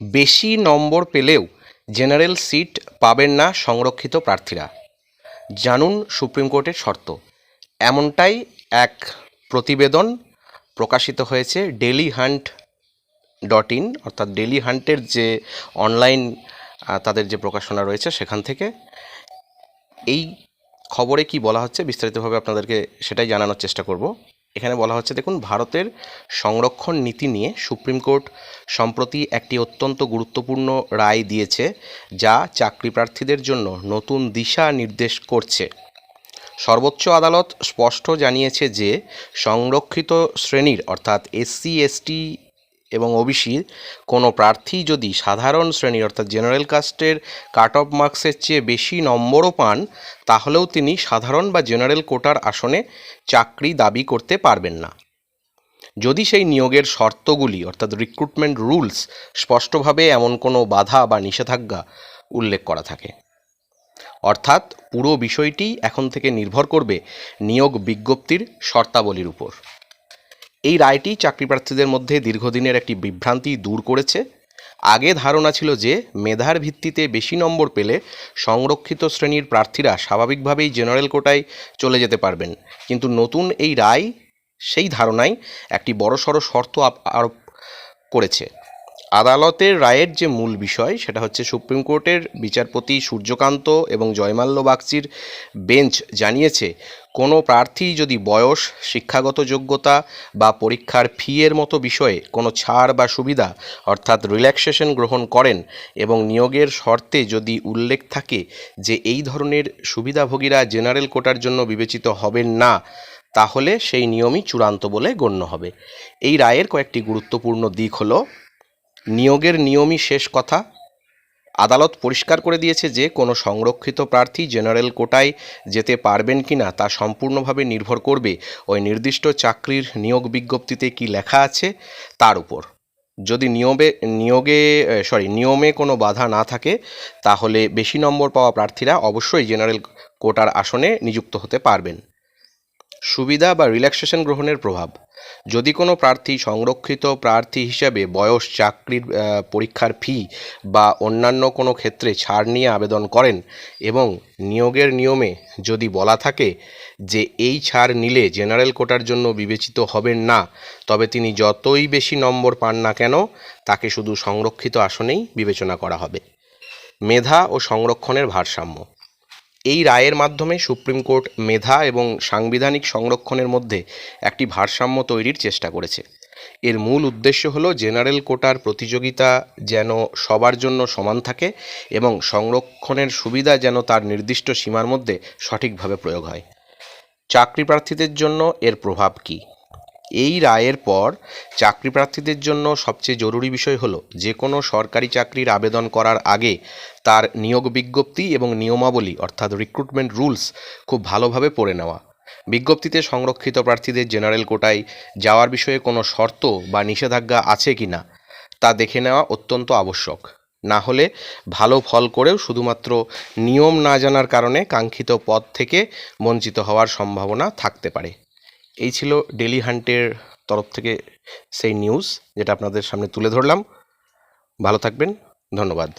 বেশি নম্বর পেলেও general seat পাবেন না সংরক্ষিত প্রার্থীরা। জানুন সুপ্রিম কোর্টের শর্ত। এমনটাই এক প্রতিবেদন প্রকাশিত হয়েছে ডেলি হান্ট ডট ইন, অর্থাৎ ডেলি হান্টের যে অনলাইন তাদের যে প্রকাশনা রয়েছে সেখান থেকে। এই খবরে কি বলা হচ্ছে বিস্তারিতভাবে আপনাদেরকে সেটাই জানানোর চেষ্টা করব। এখানে বলা হচ্ছে, দেখুন, ভারতের সংরক্ষণ নীতি নিয়ে সুপ্রিম কোর্ট সম্প্রতি একটি অত্যন্ত গুরুত্বপূর্ণ রায় দিয়েছে, যা চাকরি প্রার্থীদের জন্য নতুন দিশা নির্দেশ করছে। সর্বোচ্চ আদালত স্পষ্ট জানিয়েছে যে সংরক্ষিত শ্রেণির, অর্থাৎ এসসি, এসটি এবং ওবিসির কোনো প্রার্থী যদি সাধারণ শ্রেণির অর্থাৎ জেনারেল কাস্টের কাট অফ মার্কসের চেয়ে বেশি নম্বরও পান, তাহলেও তিনি সাধারণ বা জেনারেল কোটার আসনে চাকরি দাবি করতে পারবেন না। যদি সেই নিয়োগের শর্তগুলি অর্থাৎ রিক্রুটমেন্ট রুলস স্পষ্টভাবে এমন কোনো বাধা বা নিষেধাজ্ঞা উল্লেখ করা থাকে। অর্থাৎ পুরো বিষয়টি এখন থেকে নির্ভর করবে নিয়োগ বিজ্ঞপ্তির শর্তাবলীর উপর। এই রায়টি চাকরি প্রার্থীদের মধ্যে দীর্ঘদিনের একটি বিভ্রান্তি দূর করেছে। আগে ধারণা ছিল যে মেধার ভিত্তিতে বেশি নম্বর পেলে সংরক্ষিত শ্রেণির প্রার্থীরা স্বাভাবিকভাবেই জেনারেল কোটায় চলে যেতে পারবেন। কিন্তু নতুন এই রায়, সেই ধারণায় একটি বড়সড় শর্ত আরোপ করেছে। আদালতের রায়ের যে মূল বিষয়, সেটা হচ্ছে সুপ্রিম কোর্টের বিচারপতি সূর্যকান্ত এবং জয়মাল্য বাগচির বেঞ্চ জানিয়েছে, কোনো প্রার্থী যদি বয়স, শিক্ষাগত যোগ্যতা বা পরীক্ষার ফি এর মতো বিষয়ে কোনো ছাড় বা সুবিধা, অর্থাৎ রিল্যাক্সেশন গ্রহণ করেন এবং নিয়োগের শর্তে যদি উল্লেখ থাকে যে এই ধরনের সুবিধাভোগীরা জেনারেল কোটার জন্য বিবেচিত হবেন না, তাহলে সেই নিয়মই চূড়ান্ত বলে গণ্য হবে। এই রায়ের কয়েকটি গুরুত্বপূর্ণ দিক হলো নিয়োগের নিয়মই শেষ কথা। আদালত পরিষ্কার করে দিয়েছে যে, কোনো সংরক্ষিত প্রার্থী জেনারেল কোটায় যেতে পারবেন কি না তা সম্পূর্ণভাবে নির্ভর করবে ওই নির্দিষ্ট চাকরির নিয়োগ বিজ্ঞপ্তিতে কি লেখা আছে তার উপর। যদি নিয়মে নিয়োগে সরি, নিয়মে কোনো বাধা না থাকে, তাহলে বেশি নম্বর পাওয়া প্রার্থীরা অবশ্যই জেনারেল কোটার আসনে নিযুক্ত হতে পারবেন। সুবিধা বা রিল্যাক্সেশন গ্রহণের প্রভাব। যদি কোনো প্রার্থী সংরক্ষিত প্রার্থী হিসাবে বয়স, চাকরির পরীক্ষার ফি বা অন্যান্য কোনো ক্ষেত্রে ছাড় নিয়ে আবেদন করেন এবং নিয়োগের নিয়মে যদি বলা থাকে যে এই ছাড় নিলে জেনারেল কোটার জন্য বিবেচিত হবেন না, তবে তিনি যতই বেশি নম্বর পান না কেন, তাকে শুধু সংরক্ষিত আসনেই বিবেচনা করা হবে। মেধা ও সংরক্ষণের ভারসাম্য। এই রায়ের মাধ্যমে সুপ্রিম কোর্ট মেধা এবং সাংবিধানিক সংরক্ষণের মধ্যে একটি ভারসাম্য তৈরির চেষ্টা করেছে। এর মূল উদ্দেশ্য হলো জেনারেল কোটার প্রতিযোগিতা যেন সবার জন্য সমান থাকে এবং সংরক্ষণের সুবিধা যেন তার নির্দিষ্ট সীমার মধ্যে সঠিকভাবে প্রয়োগ হয়। চাকরি প্রার্থীদের জন্য এর প্রভাব কী? এই রায়ের পর চাকরি প্রার্থীদের জন্য সবচেয়ে জরুরি বিষয় হলো যে কোনো সরকারি চাকরির আবেদন করার আগে তার নিয়োগ বিজ্ঞপ্তি এবং নিয়মাবলী, অর্থাৎ রিক্রুটমেন্ট রুলস খুব ভালোভাবে পড়ে নেওয়া। বিজ্ঞপ্তিতে সংরক্ষিত প্রার্থীদের জেনারেল কোটায় যাওয়ার বিষয়ে কোনো শর্ত বা নিষেধাজ্ঞা আছে কি না, তা দেখে নেওয়া অত্যন্ত আবশ্যক। না হলে ভালো ফল করেও শুধুমাত্র নিয়ম না জানার কারণে কাঙ্ক্ষিত পদ থেকে বঞ্চিত হওয়ার সম্ভাবনা থাকতে পারে। এই ছিল ডেলি হান্টের তরফ থেকে সেই নিউজ যেটা আপনাদের সামনে তুলে ধরলাম। ভালো থাকবেন, ধন্যবাদ।